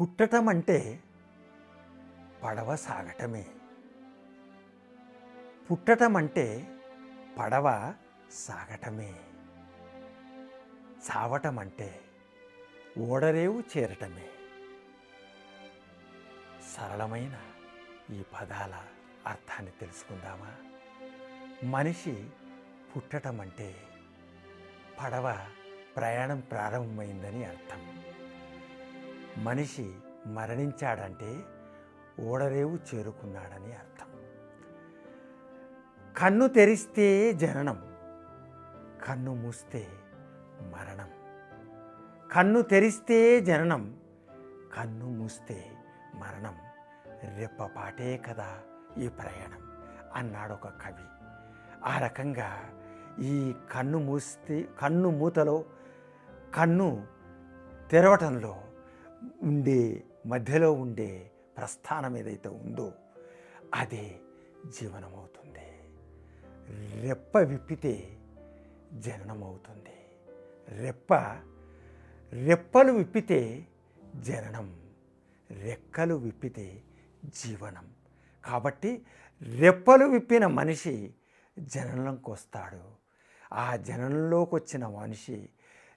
పుట్టటం అంటే పడవ సాగటమే. పుట్టటం అంటే పడవ సాగటమే. చావటం అంటే ఓడరేవు చేరటమే. సరళమైన ఈ పదాల అర్థాన్ని తెలుసుకుందామా? మనిషి పుట్టటం అంటే పడవ ప్రయాణం ప్రారంభమైందని అర్థం. మనిషి మరణించాడంటే ఓడరేవు చేరుకున్నాడని అర్థం. కన్ను తెరిస్తే జననం కన్ను మూస్తే మరణం. కన్ను తెరిస్తే జననం కన్ను మూస్తే మరణం. రెప్పపాటే కదా ఈ ప్రయాణం అన్నాడు ఒక కవి. ఆ రకంగా ఈ కన్ను మూస్తే కన్ను మూతలో కన్ను తెరవటంలో ఉండే మధ్యలో ఉండే ప్రస్థానం ఏదైతే ఉందో అదే జీవనమవుతుంది. రెప్ప విప్పితే జననమవుతుంది. రెప్ప రెప్పలు విప్పితే జననం. రెక్కలు విప్పితే జీవనం. కాబట్టి రెప్పలు విప్పిన మనిషి జననంకి వస్తాడు. ఆ జననంలోకి వచ్చిన మనిషి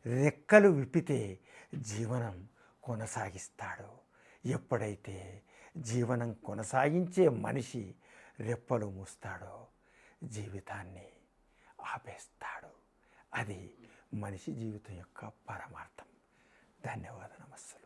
రెక్కలు విప్పితే జీవనం. కొనసాగిస్తాడు. ఎప్పుడైతే జీవనం కొనసాగించే మనిషి రెప్పలు మూస్తాడో జీవితాన్ని ఆపేస్తాడు. అది మనిషి జీవితం యొక్క పరమార్థం. ధన్యవాద నమస్సులు